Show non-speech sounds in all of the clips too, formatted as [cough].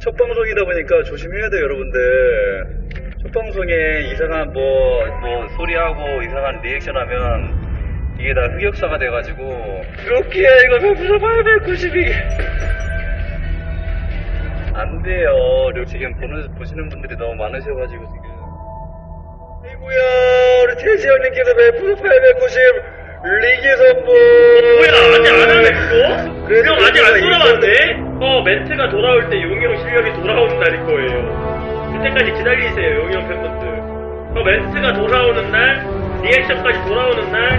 첫 방송이다 보니까 조심해야 돼요, 여러분들. 첫 방송에 이상한 뭐, 뭐, 소리하고 이상한 리액션 하면 이게 다 흑역사가 돼가지고. 이렇게 이거 배부서 892. 안 돼요. 지금 보는, 보시는 분들이 너무 많으셔가지고 지금. 아이고야, 우리 태지 형님께서 배부서 890 리기 선물. 용이 형 팬분들 어 멘트가 돌아오는 날 리액션까지 돌아오는 날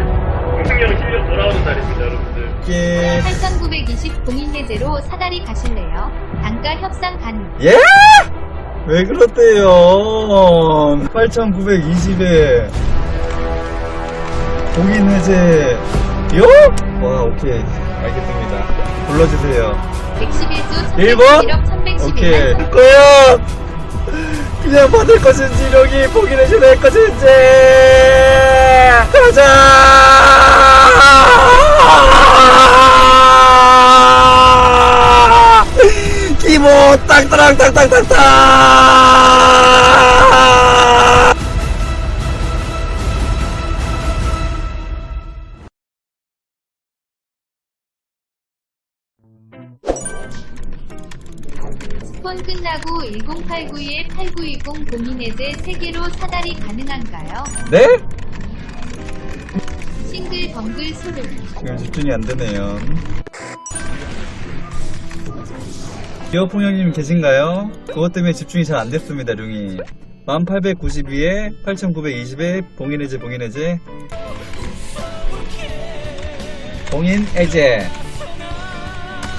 용이 형 실력 돌아오는 날입니다 여러분들 예. 8920 공인해제로 사다리 가실래요? 단가 협상 가능. 예? 왜 그렇대요? 8,920에 공인 해제 요? 와 오케이 알겠습니다 불러주세요 111조 1번? 1억 오케이 1111만 과연 그냥 받을 것인지 여기 해제 될 것인지 가자! 기모 땅따랑 땅땅땅땅땅 스폰 끝나고 1089에 8920 공인해제 3개로 사다리 가능한가요? 네? 싱글 벙글 소름. 지금 집중이 안 되네요. 기어풍 형님 계신가요? 그것 때문에 집중이 잘 안 됐습니다, 룡이. 1892에 8920에 봉인해제, 봉인해제. 봉인해제.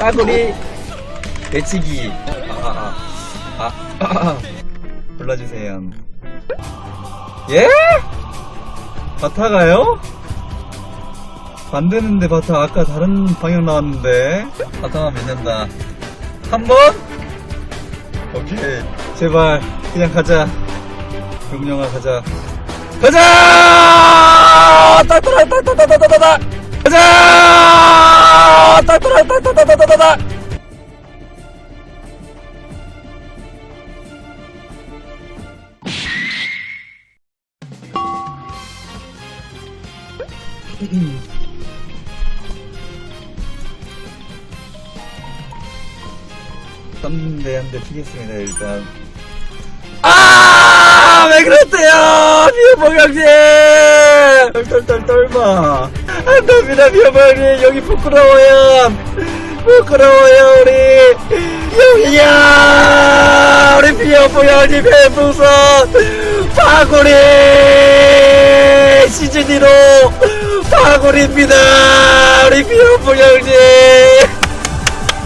따구리 배치기. 아, 아, 아. 아, [clears throat] 아. 골라주세요. 예? 바타가요? 안 되는데 바타 아까 다른 방향 나왔는데 바타만 믿는다 한 번? 오케이 제발 그냥 가자 용영아 가자 가자 따따라 따따따따따따 가자 따따라 따따따따따따 떴는데 한대 튀겠습니다 일단 아! 왜 그랬대요! 미어봉형님! 떨떨떨 떨마. 안 됩니다, 미어봉형님. 여기 부끄러워요. 부끄러워요, 우리. 여기야! 우리 미어봉형님 뱀풍선 파고리! 시즌 2로 파고리입니다! 우리 미어봉형님!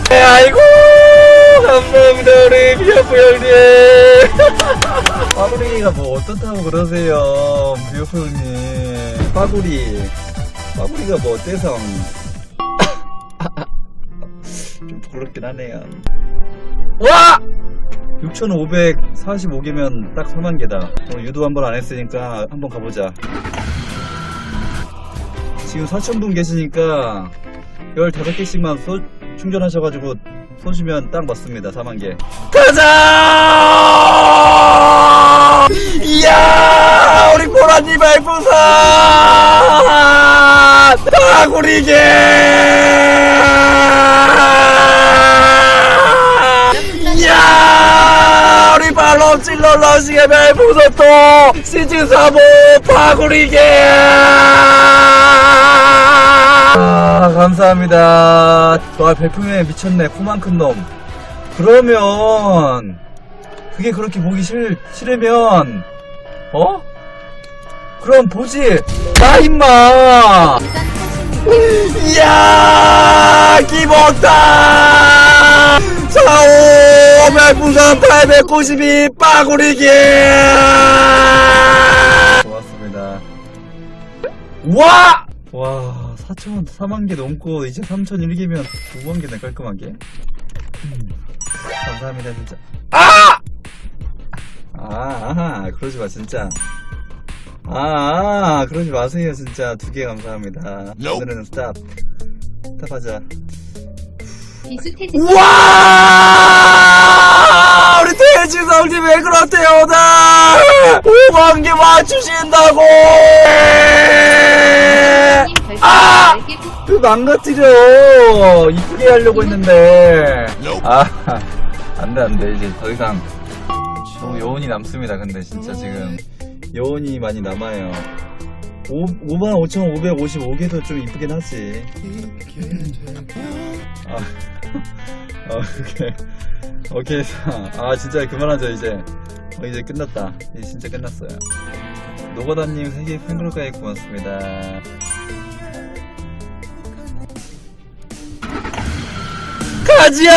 네, 아이고 감사합니다 우리 비어프 형님. [laughs] 빠구리가 뭐 어떻다고 그러세요 비어프 형님? 빠구리. 빠구리가 뭐 어때서? [laughs] 좀 부끄럽긴 하네요. 와! 6,545개면 딱 3만 개다. 오늘 유도 한 번 안 했으니까 한번 가보자 지금 4,000분 계시니까 15개씩만 쏘, 충전하셔가지고 쏘시면 딱 맞습니다 4만 개. 가자! 이야 우리 보라님 발부산 다구리게 이야 우리 발로 찔러 러시게 발부산 또 시즌 3호 파구리게 아, 감사합니다. 와, 별풍에 미쳤네. 코만큰 놈. 그러면, 그게 그렇게 보기 싫, 싫으면, 어? 그럼 보지. 나, 임마! 우선 86. 이야, 기본다! 45, 별풍선 892, 빠구리기! 고맙습니다. 와! 와, 4천, 4만 개 넘고, 이제 3천 1개면 5만 개네, 깔끔하게. 음, 감사합니다, 진짜. 아! 아, 아하, 그러지 마, 진짜. 아, 아, 그러지 마세요, 진짜. 두 개 감사합니다. 오늘은 스탑. 스탑하자. 비수태제 와! 아 우리 대지성님 왜 그렇대요 나 5만 개 맞추신다고 님 별풍선 아! 10개 푹그 망가뜨려. 이쁘게 하려고 했는데. 아 안 돼 안 돼. 이제 더 이상 너무 여운이 남습니다. 근데 진짜 지금 여운이 많이 남아요. 5, 55,555개도 좀 이쁘긴 하지. 아, 어, 오케이. 오케이 아 진짜 그만하죠 이제. 어, 이제 끝났다. 이제 진짜 끝났어요. 노가다님 세계 팬클럽까지 고맙습니다 가지야!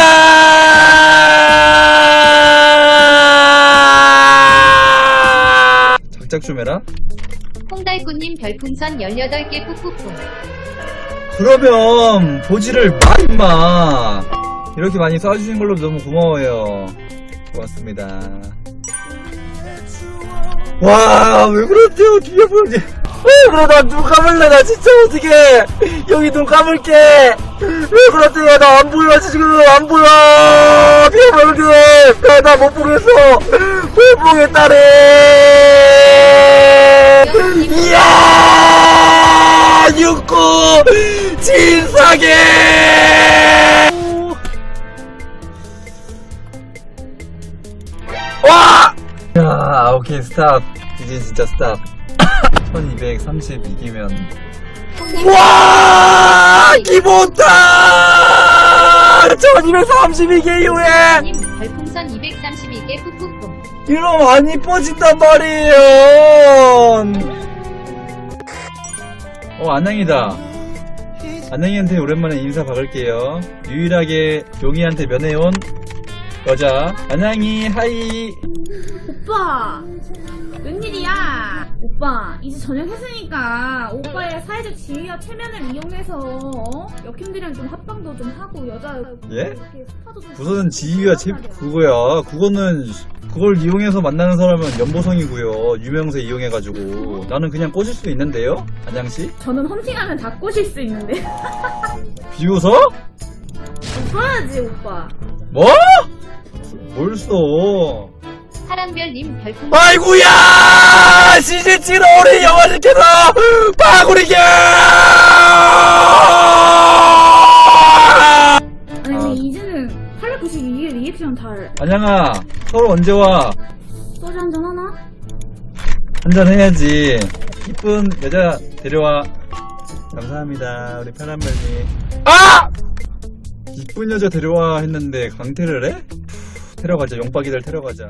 작작 좀 해라. 홍달구님 별풍선 18개 푹푹푹 그러면 보지를 마 임마. 이렇게 많이 쏴주신 걸로 너무 고마워요. 고맙습니다. 와, 왜 그러세요, 뒤에 보지? 왜 그러다 눈 감을래, 나 진짜 어떡해. 여기 눈 감을게. 왜 그러세요, 나 안 보여, 지금 안 보여. 비어버리게. 나못 보겠어. 못 보겠다래. 이야! 육구! 진사계! 와! 야, 오케이, 스탑. 이제 진짜 스탑. [laughs] 1230 이기면. 와! 기본다! 1230 이기 이후에! 님 별풍선 232개 푹푹푹 이러면 안 이뻐진단 말이에요. 어, 안녕이다. 안녕이한테 오랜만에 인사 박을게요. 유일하게 용이한테 면회온 여자. 안녕이, 하이. 오빠 오빠 이제 저녁 했으니까 오빠의 사회적 지위와 체면을 이용해서 어? 역행들이랑 좀 합방도 좀 하고 여자 예? 이렇게 스파도 좀 우선은 지위가 제, 그거야. 그거는, 그걸 이용해서 만나는 사람은 연보성이고요. 유명세 이용해가지고. 나는 그냥 꼬실 수 있는데요? 안양 씨? 저는 헌팅하면 다 꼬실 수 있는데 [laughs] 비웃어? 써야지 오빠 뭐? 뭘 써? 파란별님 별풍선 아이구야! 시즌7 우리 영화 시켜서 바구리게! 아니 아. 근데 이제는 892개 리액션 달 안양아, 서울 언제 와? 소주 한잔 하나? 한잔 해야지. 이쁜 여자 데려와. 감사합니다. 우리 편한별님. 아! 이쁜 여자 데려와 했는데 강퇴를 해? 데려가자. 용박이들 데려가자.